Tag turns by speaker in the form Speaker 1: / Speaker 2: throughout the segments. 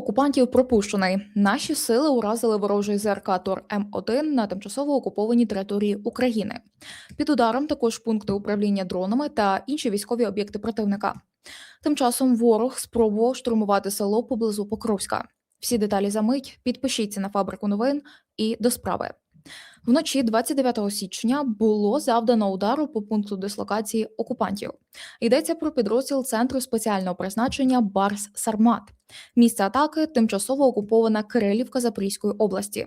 Speaker 1: окупантів пропущений. Наші сили уразили ворожий ЗРК Тор М1 на тимчасово окупованій території України. Під ударом також пункти управління дронами та інші військові об'єкти противника. Тим часом ворог спробував штурмувати село поблизу Покровська. Всі деталі за мить. Підпишіться на фабрику новин і до справи. Вночі 29 січня було завдано удару по пункту дислокації окупантів. Йдеться про підрозділ центру спеціального призначення Барс Сармат. Місце атаки тимчасово окупована Кирилівка Запорізької області.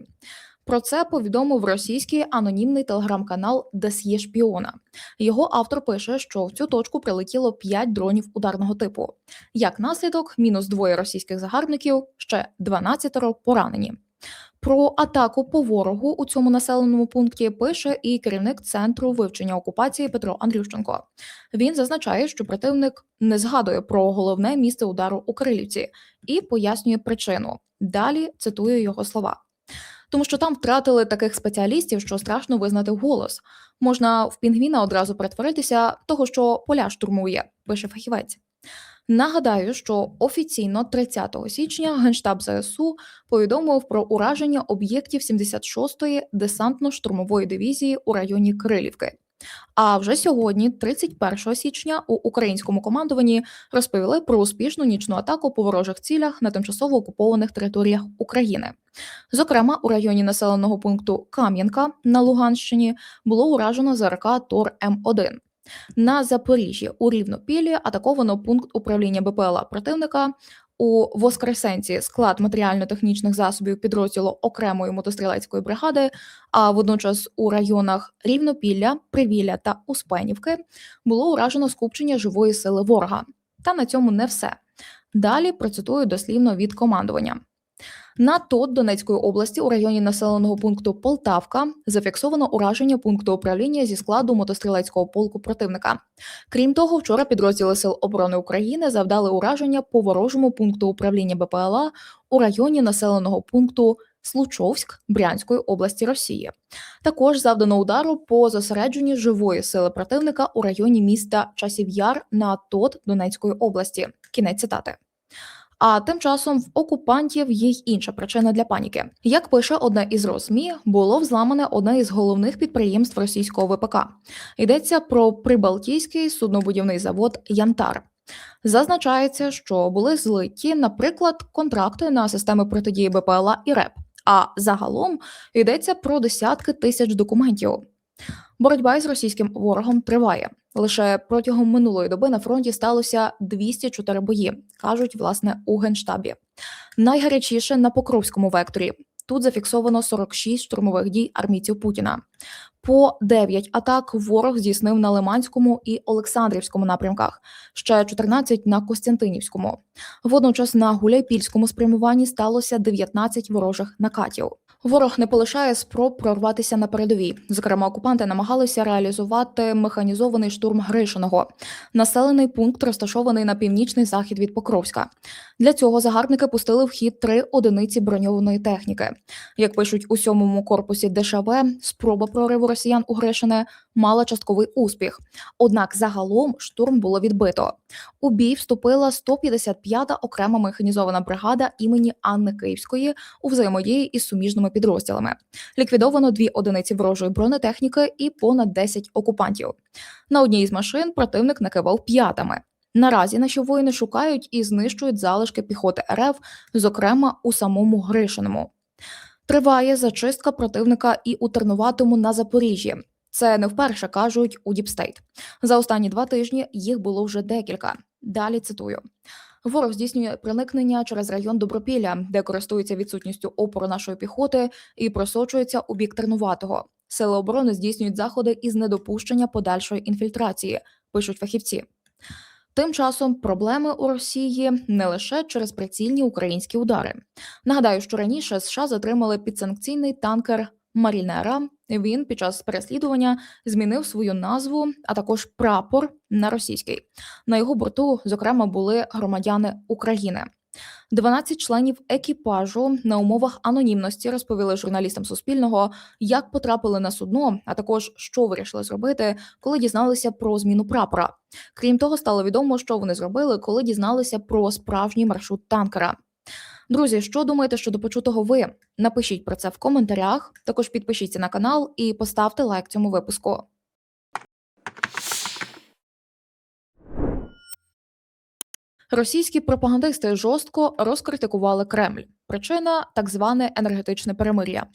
Speaker 1: Про це повідомив російський анонімний телеграм-канал Десьє Шпіона. Його автор пише, що в цю точку прилетіло 5 дронів ударного типу. Як наслідок, мінус двоє російських загарбників, ще 12 поранені. Про атаку по ворогу у цьому населеному пункті пише і керівник центру вивчення окупації Петро Андрющенко. Він зазначає, що противник не згадує про головне місце удару у Кирилівці і пояснює причину. Далі цитую його слова. Тому що там втратили таких спеціалістів, що страшно визнати вголос. Можна в пінгвіна одразу перетворитися того, що поля штурмує, пише фахівець. Нагадаю, що офіційно 30 січня Генштаб ЗСУ повідомив про ураження об'єктів 76-ї десантно-штурмової дивізії у районі Крилівки. А вже сьогодні, 31 січня, у українському командуванні розповіли про успішну нічну атаку по ворожих цілях на тимчасово окупованих територіях України. Зокрема, у районі населеного пункту Кам'янка на Луганщині було уражено ЗРК Тор М1. На Запоріжжі у Рівнопіллі атаковано пункт управління БПЛА противника. У Воскресенці склад матеріально-технічних засобів підрозділу окремої мотострілецької бригади. А водночас у районах Рівнопілля, Привілля та Успенівки було уражено скупчення живої сили ворога. Та на цьому не все. Далі процитую дослівно від командування. На ТОТ Донецької області у районі населеного пункту Полтавка зафіксовано ураження пункту управління зі складу мотострілецького полку противника. Крім того, вчора підрозділи Сил оборони України завдали ураження по ворожому пункту управління БПЛА у районі населеного пункту Случовськ Брянської області Росії. Також завдано удару по зосередженні живої сили противника у районі міста Часів Яр на ТОТ Донецької області. Кінець цитати. А тим часом в окупантів є й інша причина для паніки. Як пише одна із РосМІ, було взламане одне із головних підприємств російського ВПК. Йдеться про прибалтійський суднобудівний завод Янтар. Зазначається, що були злиті, наприклад, контракти на системи протидії БПЛА і РЕП. А загалом йдеться про десятки тисяч документів. Боротьба із російським ворогом триває. Лише протягом минулої доби на фронті сталося 204 бої, кажуть власне у генштабі. Найгарячіше на Покровському векторі. Тут зафіксовано 46 штурмових дій армійців Путіна. По 9 атак ворог здійснив на Лиманському і Олександрівському напрямках, ще 14 на Костянтинівському. Водночас на Гуляйпільському спрямуванні сталося 19 ворожих накатів. Ворог не полишає спроб прорватися на передовій. Зокрема, окупанти намагалися реалізувати механізований штурм Гришиного, населений пункт розташований на північний захід від Покровська. Для цього загарбники пустили в хід три одиниці броньованої техніки. Як пишуть у сьомому корпусі ДШВ, спроба прориву росіян у Гришине мала частковий успіх. Однак загалом штурм було відбито. У бій вступила 155-та окрема механізована бригада імені Анни Київської у взаємодії із суміжними підрозділами. Ліквідовано дві одиниці ворожої бронетехніки і понад 10 окупантів. На одній із машин противник накивав п'ятами. Наразі наші воїни шукають і знищують залишки піхоти РФ, зокрема у самому Гришиному. Триває зачистка противника і у Тернуватому на Запоріжжі. Це не вперше кажуть у Діпстейт. За останні два тижні їх було вже декілька. Далі цитую. Ворог здійснює проникнення через район Добропілля, де користується відсутністю опору нашої піхоти і просочується у бік Тернуватого. Сили оборони здійснюють заходи із недопущення подальшої інфільтрації, пишуть фахівці. Тим часом проблеми у Росії не лише через прицільні українські удари. Нагадаю, що раніше США затримали підсанкційний танкер Марінера. Він під час переслідування змінив свою назву, а також прапор на російський. На його борту, зокрема, були громадяни України. 12 членів екіпажу на умовах анонімності розповіли журналістам Суспільного, як потрапили на судно, а також що вирішили зробити, коли дізналися про зміну прапора. Крім того, стало відомо, що вони зробили, коли дізналися про справжній маршрут танкера. Друзі, що думаєте щодо почутого ви? Напишіть про це в коментарях. Також підпишіться на канал і поставте лайк цьому випуску. Російські пропагандисти жорстко розкритикували Кремль. Причина так зване енергетичне перемир'я.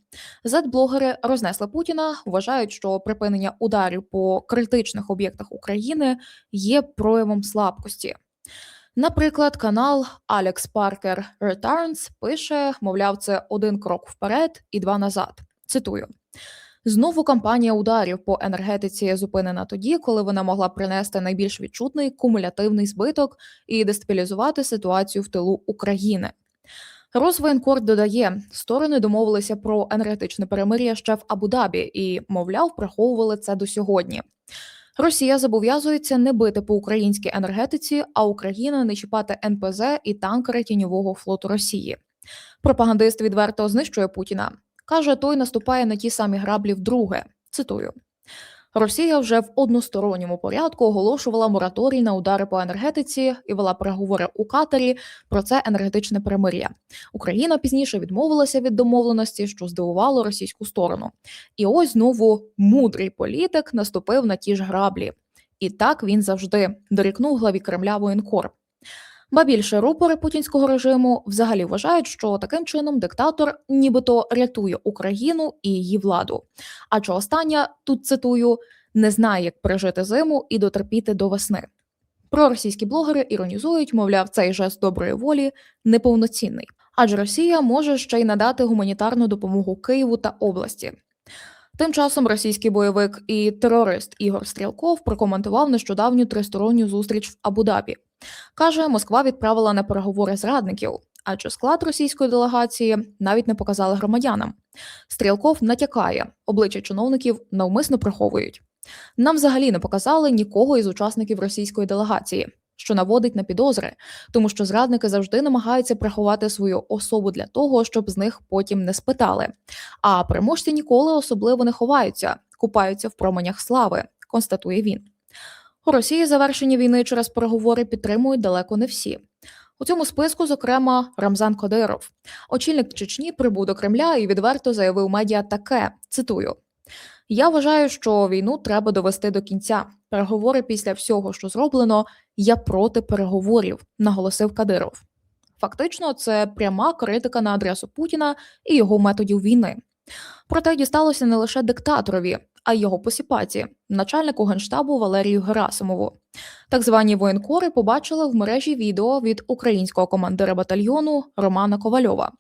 Speaker 1: Зет-блогери рознесли Путіна, вважають, що припинення ударів по критичних об'єктах України є проявом слабкості. Наприклад, канал Alex Parker Returns пише, мовляв, це один крок вперед і два назад. Цитую. Знову кампанія ударів по енергетиці зупинена тоді, коли вона могла принести найбільш відчутний кумулятивний збиток і дестабілізувати ситуацію в тилу України. Розвоєнкор додає, сторони домовилися про енергетичне перемир'я ще в Абу-Дабі і, мовляв, приховували це до сьогодні. Росія зобов'язується не бити по українській енергетиці, а Україна не чіпати НПЗ і танкери тіньового флоту Росії. Пропагандист відверто знищує Путіна. Каже, той наступає на ті самі граблі вдруге. Цитую. Росія вже в односторонньому порядку оголошувала мораторій на удари по енергетиці і вела переговори у Катарі про це енергетичне перемир'я. Україна пізніше відмовилася від домовленості, що здивувало російську сторону. І ось знову мудрий політик наступив на ті ж граблі. І так він завжди дорікнув главі Кремля воєнкор. Ба більше рупори путінського режиму взагалі вважають, що таким чином диктатор нібито рятує Україну і її владу. Адже остання тут цитую не знає, як пережити зиму і дотерпіти до весни. Проросійські блогери іронізують, мовляв, цей жест доброї волі неповноцінний, адже Росія може ще й надати гуманітарну допомогу Києву та області. Тим часом російський бойовик і терорист Ігор Стрілков прокоментував нещодавню тристоронню зустріч в Абу-Дабі. Каже, Москва відправила на переговори зрадників, адже склад російської делегації навіть не показали громадянам. Стрілков натякає, обличчя чиновників навмисно приховують. Нам взагалі не показали нікого із учасників російської делегації, що наводить на підозри, тому що зрадники завжди намагаються приховати свою особу для того, щоб з них потім не спитали. А переможці ніколи особливо не ховаються, купаються в променях слави, констатує він. У Росії завершення війни через переговори підтримують далеко не всі. У цьому списку, зокрема, Рамзан Кадиров. Очільник Чечні прибув до Кремля і відверто заявив медіа таке: цитую. Я вважаю, що війну треба довести до кінця. Переговори після всього, що зроблено, я проти переговорів, наголосив Кадиров. Фактично, це пряма критика на адресу Путіна і його методів війни. Проте дісталося не лише диктаторові, а його посіпаці, начальнику генштабу Валерію Герасимову. Так звані воєнкори побачили в мережі відео від українського командира батальйону Романа Ковальова.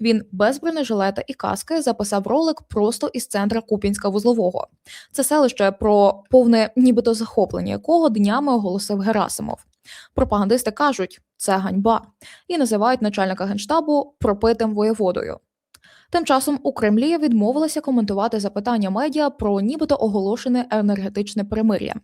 Speaker 1: Він без бронежилета і каски записав ролик просто із центра Купінська вузлового. Це селище про повне, нібито захоплення якого днями оголосив Герасимов. Пропагандисти кажуть, це ганьба, і називають начальника генштабу пропитим воєводою. Тим часом у Кремлі відмовилися коментувати запитання медіа про нібито оголошене енергетичне примир'я.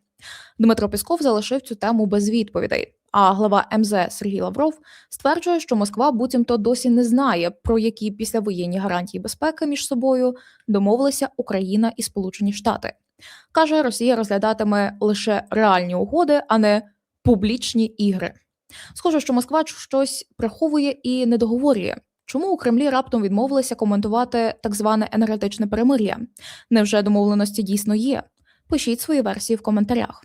Speaker 1: Дмитро Пісков залишив цю тему без відповідей. А глава МЗ Сергій Лавров стверджує, що Москва буцімто досі не знає, про які післявоєнні гарантії безпеки між собою домовилися Україна і Сполучені Штати. Каже, Росія розглядатиме лише реальні угоди, а не публічні ігри. Схоже, що Москва щось приховує і не договорює. Чому у Кремлі раптом відмовилися коментувати так зване енергетичне перемир'я? Невже домовленості дійсно є? Пишіть свої версії в коментарях.